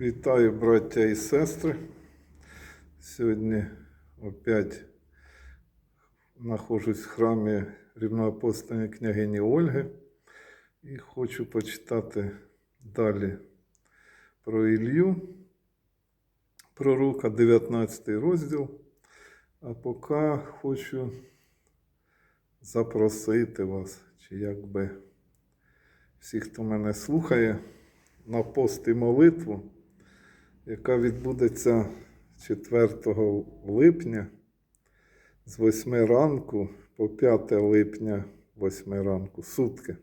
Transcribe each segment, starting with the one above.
Вітаю, браття і сестри. Сьогодні опять знаходжусь в храмі рівноапостольної княгині Ольги і хочу почитати далі про Ілью, пророка, 19 розділ. А поки хочу запросити вас, чи якби всіх, хто мене слухає, на пост і молитву, яка відбудеться 4 липня з 8 ранку по 5 липня 8 ранку, сутки.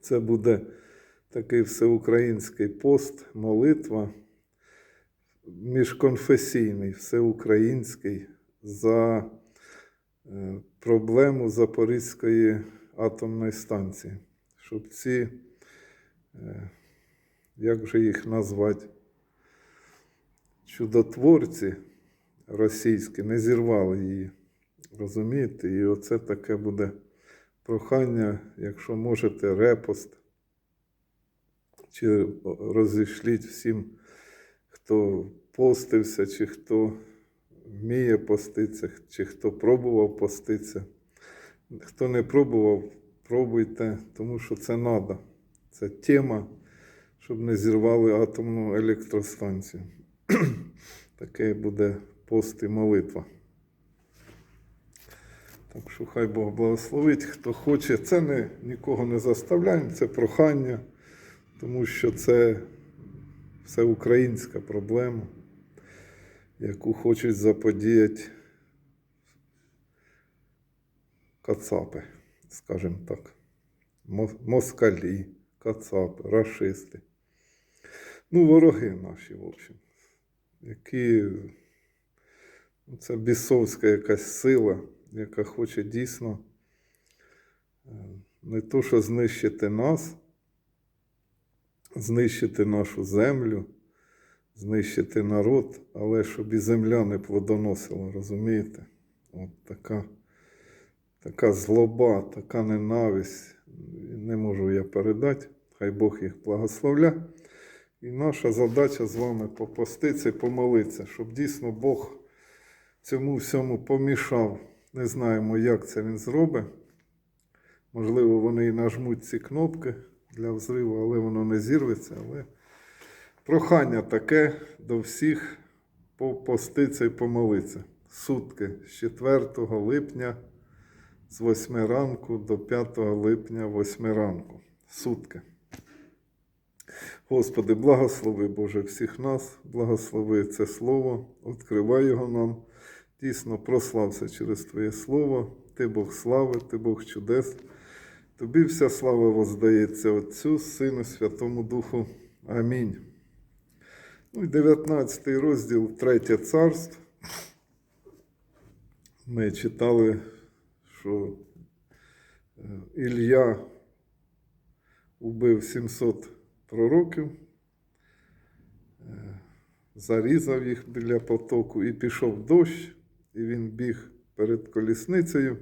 Це буде такий всеукраїнський пост, молитва, міжконфесійний, всеукраїнський за е, проблему Запорізької атомної станції, щоб ці, е, як же їх назвати, чудотворці російські не зірвали її. Розумієте? І оце таке буде прохання, якщо можете, репост, чи розійшліть всім, хто постився, чи хто вміє поститися, чи хто пробував поститися. Хто не пробував, пробуйте, тому що це треба. Це тема, щоб не зірвали атомну електростанцію. Таке буде пост і молитва. Так що хай Бог благословить, хто хоче. Це не, нікого не заставляємо, це прохання, тому що це все українська проблема, яку хочуть заподіяти кацапи, скажімо так. Москалі, кацапи, рашисти. Ну, вороги наші, в общем, які ну, це бісовська якась сила, яка хоче дійсно е, не то, що знищити нас, знищити нашу землю, знищити народ, але щоб і земля не плодоносила, розумієте? От така, така злоба, така ненависть. Не можу я передати. Хай Бог їх благословля. І наша задача з вами попоститися і помолитися, щоб дійсно Бог цьому всьому помішав. Не знаємо, як це він зробить. Можливо, вони і нажмуть ці кнопки для взриву, але воно не зірветься. Але прохання таке до всіх попоститися і помолитися. Сутки з 4 липня з 8 ранку до 5 липня 8 ранку. Сутки. Господи, благослови Боже всіх нас, благослови це Слово, відкривай його нам. Дійсно, прослався через Твоє Слово. Ти Бог слави, Ти Бог чудес. Тобі вся слава воздається Отцю, Сину, Святому Духу. Амінь. Ну і 19 розділ, третє царство. Ми читали, що е, Ілля убив 700 пророків, е, зарізав їх біля потоку і пішов дощ, і він біг перед колісницею.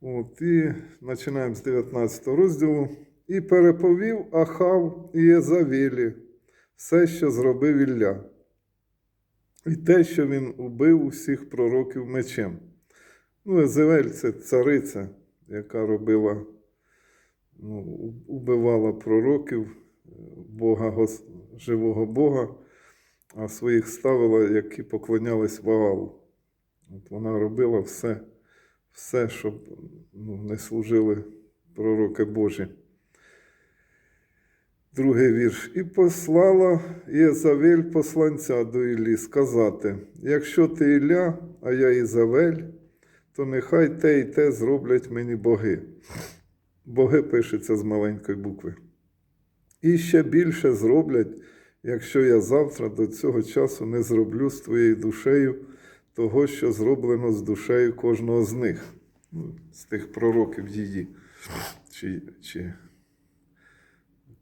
От, і починаємо з 19 розділу. І переповів Ахав і Єзавілі все, що зробив Ілля, і те, що він убив усіх пророків мечем. Ну, Езевель це цариця, яка робила, ну, убивала пророків Бога, живого Бога, а своїх ставила, які поклонялись Ваалу. От вона робила все, все, щоб ну, не служили пророки Божі. Другий вірш. І послала Єзавель посланця до Іллі сказати: якщо ти Ілля, а я Ізавель, то нехай те і те зроблять мені боги. Боги пишеться з маленької букви. І ще більше зроблять, якщо я завтра до цього часу не зроблю з твоєю душею того, що зроблено з душею кожного з них, ну, з тих пророків її, чи, чи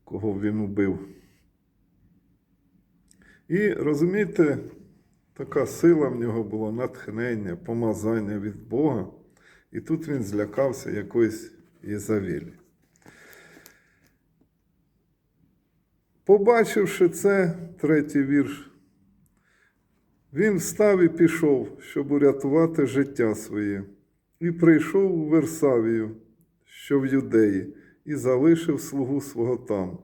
кого він убив. І розумієте, така сила в нього була натхнення, помазання від Бога. І тут він злякався якоїсь Єзавілі. Побачивши це, третій вірш, він встав і пішов, щоб урятувати життя своє, і прийшов у Версавію, що в Юдеї, і залишив слугу свого там.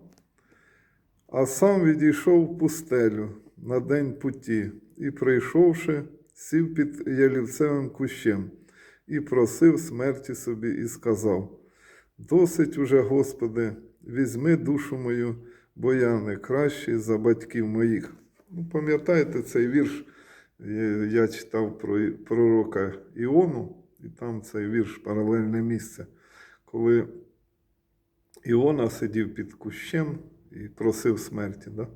А сам відійшов в пустелю на день путі, і, прийшовши, сів під ялівцевим кущем і просив смерті собі, і сказав: Досить уже, Господи, візьми душу мою, бо я не кращий за батьків моїх. Ну, пам'ятаєте цей вірш? Е, Я читав про пророка Іону, і там цей вірш паралельне місце, коли Іона сидів під кущем і просив смерті да,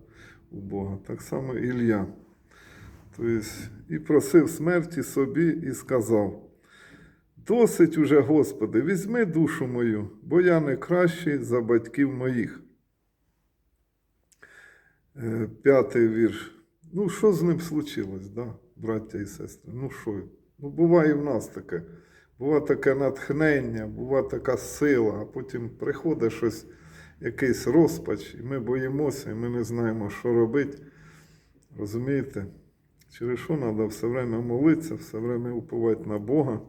у Бога. Так само Ілля. Тобто, і просив смерті собі і сказав: Досить уже, Господи, візьми душу мою, бо я не кращий за батьків моїх. Е, П'ятий вірш. Ну, що з ним случилось, да, браття і сестри? Ну що? Ну, буває в нас таке. Буває таке натхнення, буває така сила, а потім приходить щось, якийсь розпач, і ми боїмося, і ми не знаємо, що робити. Розумієте? Через що треба все время молитися, все время уповати на Бога,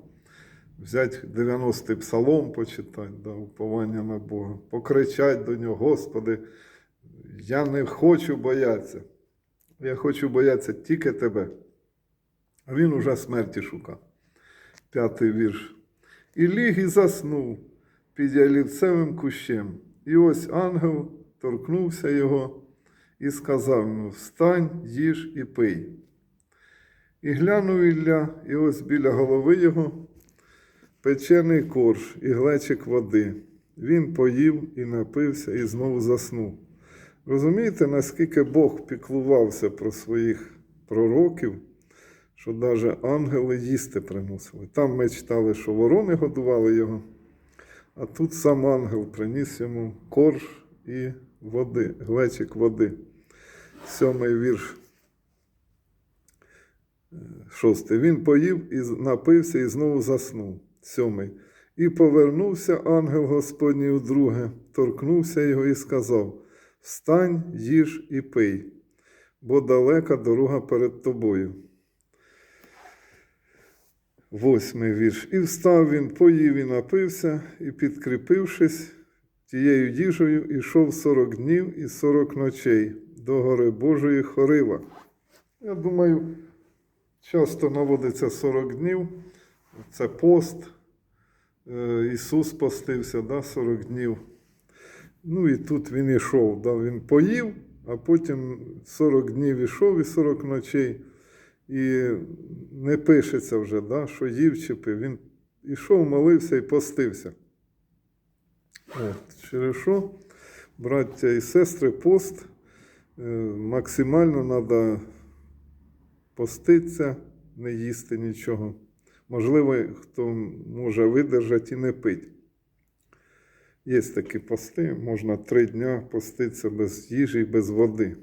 взяти 90-й псалом, почитати, да, уповання на Бога, покричати до нього, Господи, я не хочу боятися. Я хочу боятися тільки тебе. А він уже смерті шукав. П'ятий вірш. І ліг і заснув під ялівцевим кущем. І ось ангел торкнувся його і сказав йому: Встань, їж і пий. І глянув Ілля, і ось біля голови його печений корж і глечик води. Він поїв і напився, і знову заснув. Розумієте, наскільки Бог піклувався про своїх пророків, що навіть ангели їсти приносили. Там ми читали, що ворони годували його, а тут сам ангел приніс йому корж і води, глечик води. Сьомий вірш. Е, Шостий. Він поїв і напився і знову заснув. Сьомий. І повернувся ангел Господній удруге, торкнувся його і сказав: Встань, їж і пий, бо далека дорога перед тобою. Восьмий вірш. І встав він, поїв і напився, і, підкріпившись тією їжею, ішов сорок днів і сорок ночей до гори Божої Хорива. Я думаю, часто наводиться 40 днів. Це пост. Е, Ісус постився да, 40 днів. Ну і тут він ішов. Да, він поїв, а потім 40 днів ішов і 40 ночей. І не пишеться вже, да, що їв чи пив. Він ішов, молився і постився. От, через що, браття і сестри, пост е, максимально треба поститися, не їсти нічого. Можливо, хто може видержати і не пити. Є такі пости, можна три дня поститися без їжі і без води.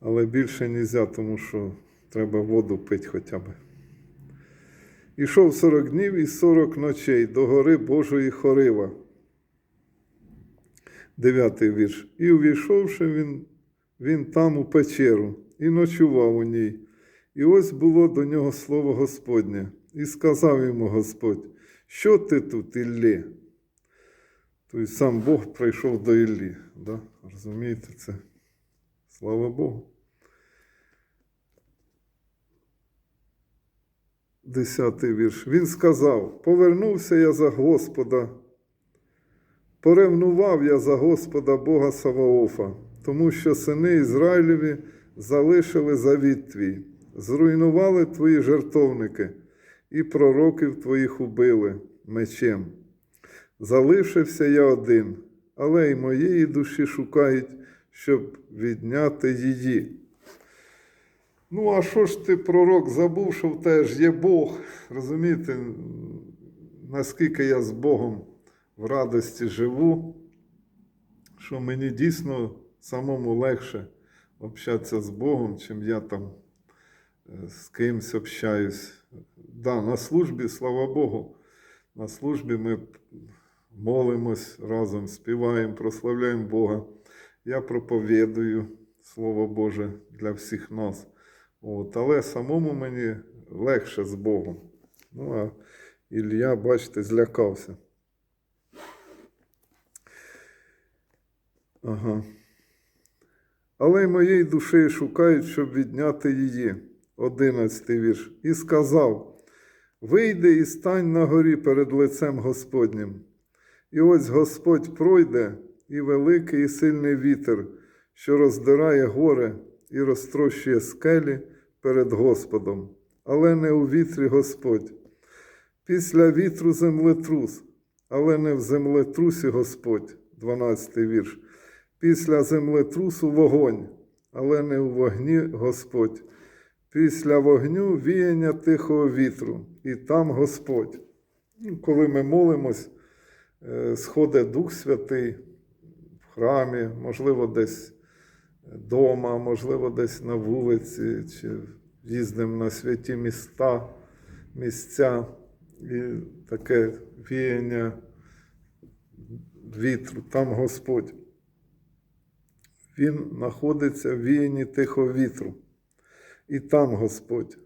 Але більше не можна, тому що треба воду пити хоча б. Ішов 40 днів і 40 ночей до гори Божої Хорива. Дев'ятий вірш. І увійшовши він, він там у печеру і ночував у ній. І ось було до нього слово Господнє, і сказав йому Господь, що ти тут, Іллі? Тобто сам Бог прийшов до Іллі. Да? Розумієте це? Слава Богу. Десятий вірш. Він сказав: Повернувся я за Господа, поревнував я за Господа Бога Саваофа, тому що сини Ізраїлеві залишили завіт твій, зруйнували твої жертовники, і пророків твоїх убили мечем. Залишився я один, але й моєї душі шукають, щоб відняти її. Ну, а що ж ти, пророк, забув, що в тебе ж є Бог? Розумієте, наскільки я з Богом в радості живу, що мені дійсно самому легше общатися з Богом, чим я там з кимсь общаюсь. Да, на службі, слава Богу, на службі ми молимось разом, співаємо, прославляємо Бога. я проповідую Слово Боже для всіх нас. От, але самому мені легше з Богом. Ну, а Ілля, бачите, злякався. Ага. Але й моєї душі шукають, щоб відняти її. Одинадцятий вірш. І сказав: Вийди і стань на горі перед лицем Господнім. І ось Господь пройде, і великий і сильний вітер, що роздирає горе і розтрощує скелі перед Господом, але не у вітрі Господь. Після вітру землетрус, але не в землетрусі Господь, 12 вірш. Після землетрусу вогонь, але не у вогні Господь. Після вогню віяння тихого вітру, і там Господь. Ну, Коли ми молимось, е, сходить Дух Святий в храмі, можливо, десь вдома, можливо, десь на вулиці, чи їздимо на святі міста, місця, і таке віяння вітру, там Господь. Він знаходиться в віянні тихого вітру. І там Господь.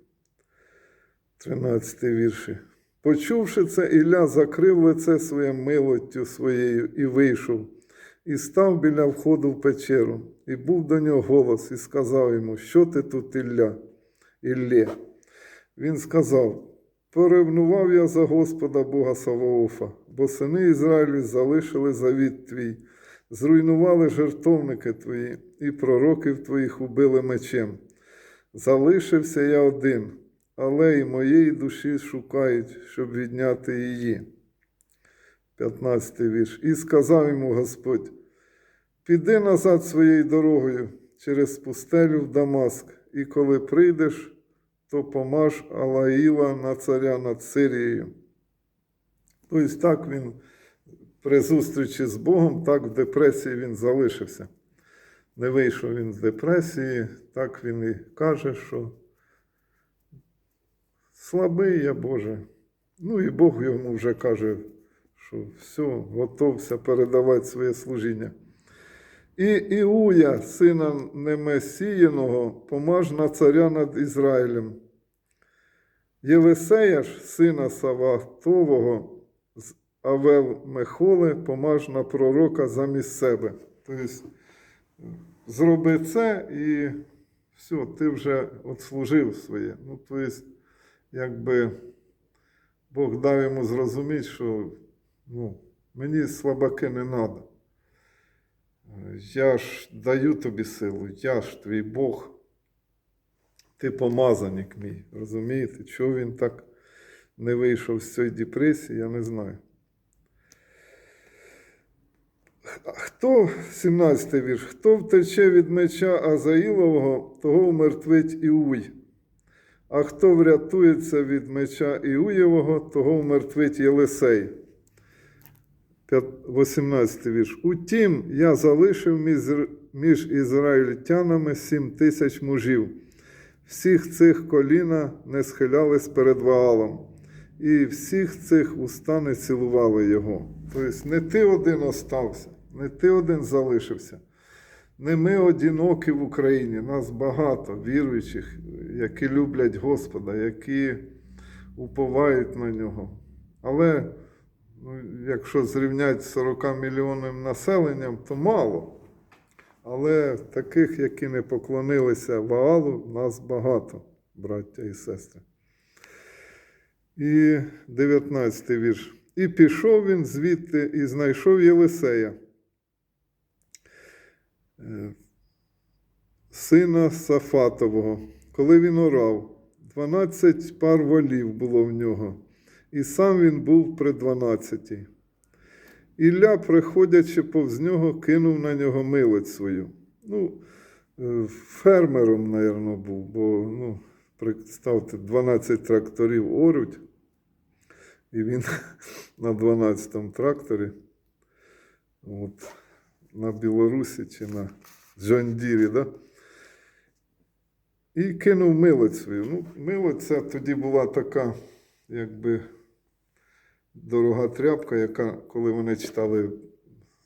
13 вірші. Почувши це, Ілля закрив лице своє милоттю своєю і вийшов, і став біля входу в печеру, і був до нього голос, і сказав йому, що ти тут, Ілля? Іллє. Він сказав: Поревнував я за Господа Бога Саваофа, бо сини Ізраїлю залишили завіт твій, зруйнували жертовники твої, і пророків твоїх убили мечем. Залишився я один, але й моєї душі шукають, щоб відняти її. 15 вірш. І сказав йому Господь: Піди назад своєю дорогою через пустелю в Дамаск, і коли прийдеш, то помаж Алаїла на царя над Сирією. Тобто так він при зустрічі з Богом, так в депресії він залишився. Не вийшов він з депресії, так він і каже, що слабий я Боже. Ну і Бог йому вже каже, що все, готовся передавати своє служіння. І Іуя, сина Немесіяного, помаж на царя над Ізраїлем. Єлисея ж, сина Саватового, з Авел Мехоли, помаж на пророка замість себе. Тобто, зроби це і все, ти вже отслужив своє. Ну, тобто, якби Бог дав йому зрозуміти, що ну, мені слабаки не треба. Я ж даю тобі силу, я ж твій Бог. Ти помазаник мій, розумієте? Чого він так не вийшов з цієї депресії, я не знаю. А Хто, 17 вірш, хто втече від меча Азаїлового, того вмертвить Іуй. А хто врятується від меча Іуєвого, того вмертвить Єлисей. 18 вірш. Утім, я залишив між ізраїльтянами сім тисяч мужів. Всіх цих коліна не схилялись перед Ваалом, і всіх цих уста не цілували його. Тобто не ти один остався, не ти один залишився. Не ми одинокі в Україні, нас багато віруючих, які люблять Господа, які уповають на нього. Але ну, якщо зрівняти з 40 мільйонним населенням, то мало. Але таких, які не поклонилися Ваалу, нас багато, браття і сестри. І 19 вірш. І пішов він звідти і знайшов Єлисея, сина Сафатового, коли він орав. 12 пар волів було в нього, і сам він був при 12. Ілля, приходячи повз нього, кинув на нього милиць свою. Ну, е, фермером, мабуть, був, бо, ну, представте, 12 тракторів орють, і він на 12-му тракторі, от, на Білорусі чи на Джондірі, да? і кинув милиць свою. Ну, милиць це тоді була така, якби дорога тряпка, яка, коли вони читали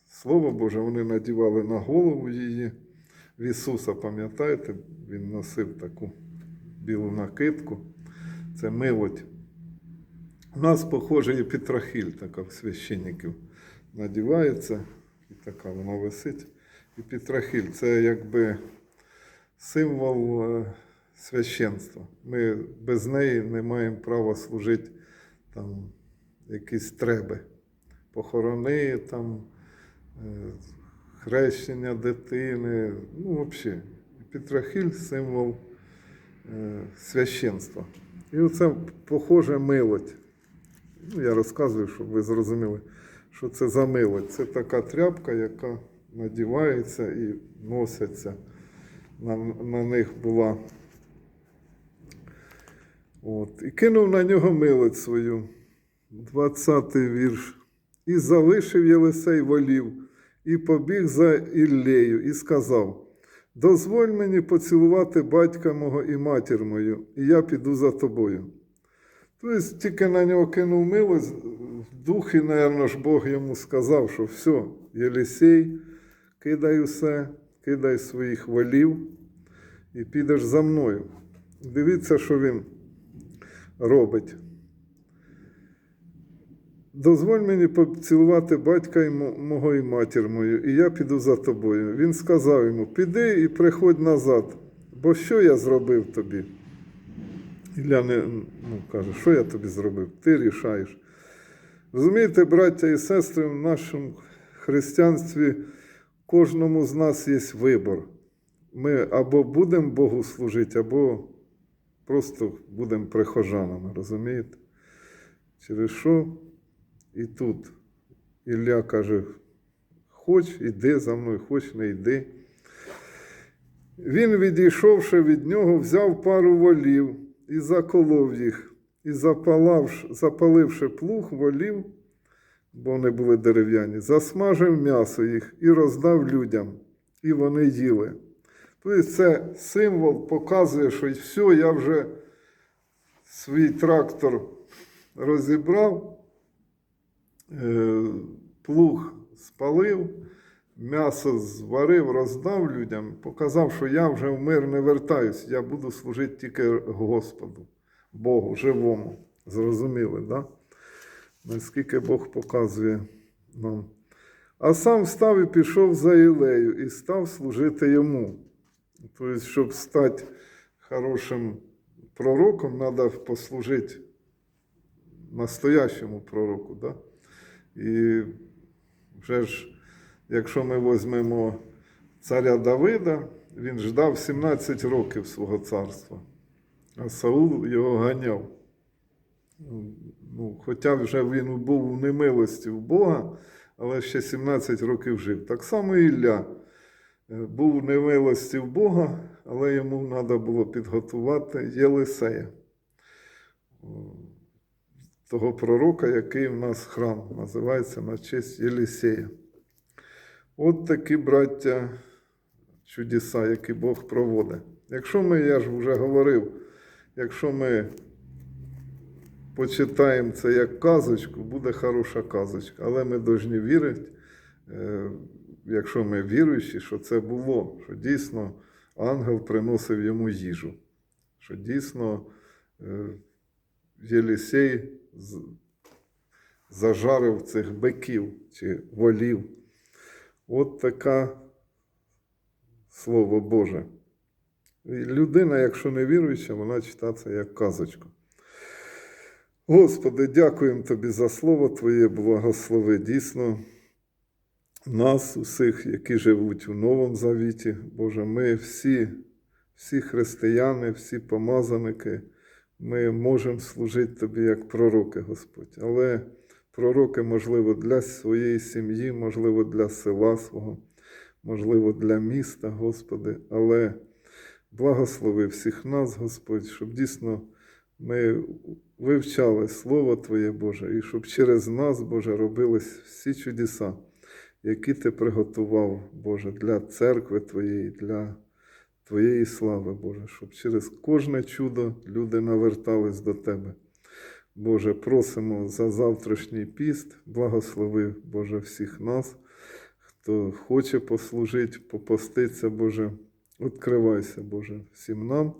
Слово Боже, вони надівали на голову її. В Ісуса, пам'ятаєте, Він носив таку білу накидку. Це милоть. У нас, похоже, і Петрахіль така в священників надівається, і така вона висить. І Петрахіль це якби символ е, священства. Ми без неї не маємо права служити там якісь треби, похорони, там, е, хрещення дитини. Ну, взагалі, Петрахіль символ е, священства. І оце похоже милоть. Ну, я розказую, щоб ви зрозуміли, що це за милость. Це така тряпка, яка надівається і носиться. На, на них була. От. І кинув на нього милость свою. 20-й вірш. І залишив Єлисей волів, і побіг за Іллею, і сказав: Дозволь мені поцілувати батька мого і матір мою, і я піду за тобою. Тобто тільки на нього кинув милость, в духі, напевно, ж Бог йому сказав, що все, Єлисей, кидай усе, кидай своїх волів і підеш за мною. Дивіться, що він робить. Дозволь мені поцілувати батька і мого і матір мою, і я піду за тобою. Він сказав йому: Піди і приходь назад, бо що я зробив тобі? Ілля не ну, каже, що я тобі зробив? Ти рішаєш. Розумієте, браття і сестри, в нашому християнстві кожному з нас є вибір. Ми або будемо Богу служити, або просто будемо прихожанами, розумієте? Через що і тут Ілля каже: хоч іди за мною, хоч не йди. Він, відійшовши від нього, взяв пару волів і заколов їх, і запаливши плуг волів, бо вони були дерев'яні, засмажив м'ясо їх і роздав людям, і вони їли. Тобто це символ показує, що все, я вже свій трактор розібрав, е, плуг спалив, м'ясо зварив, роздав людям, показав, що я вже в мир не вертаюсь, я буду служити тільки Господу, Богу, живому. Зрозуміли? Да? Наскільки Бог показує нам. А сам встав і пішов за Ілею і став служити йому. Тобто, щоб стати хорошим пророком, треба послужити настоящому пророку. Да? І вже ж, якщо ми візьмемо царя Давида, він ждав 17 років свого царства, а Саул його ганяв. Ну, хоча вже він був у немилості в Бога, але ще 17 років жив. Так само Ілля е, був у немилості в Бога, але йому треба було підготувати Єлисея, того пророка, який в нас храм називається на честь Єлисея. От такі, браття, чудеса, які Бог проводить. Якщо ми, я ж вже говорив, якщо ми почитаємо це як казочку, буде хороша казочка. Але ми повинні вірити, е, якщо ми віруючі, що це було, що дійсно ангел приносив йому їжу, що дійсно е, Єлісей зажарив цих биків чи волів. От така слово Боже. Людина, якщо не віруюча, вона читається як казочку. Господи, дякуємо Тобі за слово Твоє, благослови дійсно нас, усіх, які живуть у Новому Завіті. Боже, ми всі, всі християни, всі помазаники, ми можемо служити Тобі як пророки, Господь. Але пророки, можливо, для своєї сім'ї, можливо, для села свого, можливо, для міста, Господи. Але благослови всіх нас, Господь, щоб дійсно ми вивчали Слово Твоє Боже, і щоб через нас, Боже, робились всі чудеса, які Ти приготував, Боже, для церкви Твоєї, для Твоєї слави, Боже, щоб через кожне чудо люди навертались до Тебе. Боже, просимо за завтрашній піст, благослови, Боже, всіх нас, хто хоче послужити, попаститься, Боже, відкривайся, Боже, всім нам.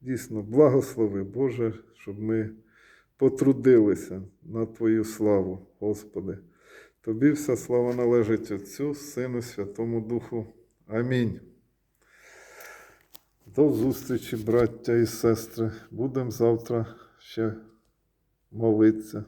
Дійсно, благослови, Боже, щоб ми потрудилися на Твою славу, Господи. Тобі вся слава належить Отцю, Сину, Святому Духу. Амінь. До зустрічі, браття і сестри. Будемо завтра ще молитися.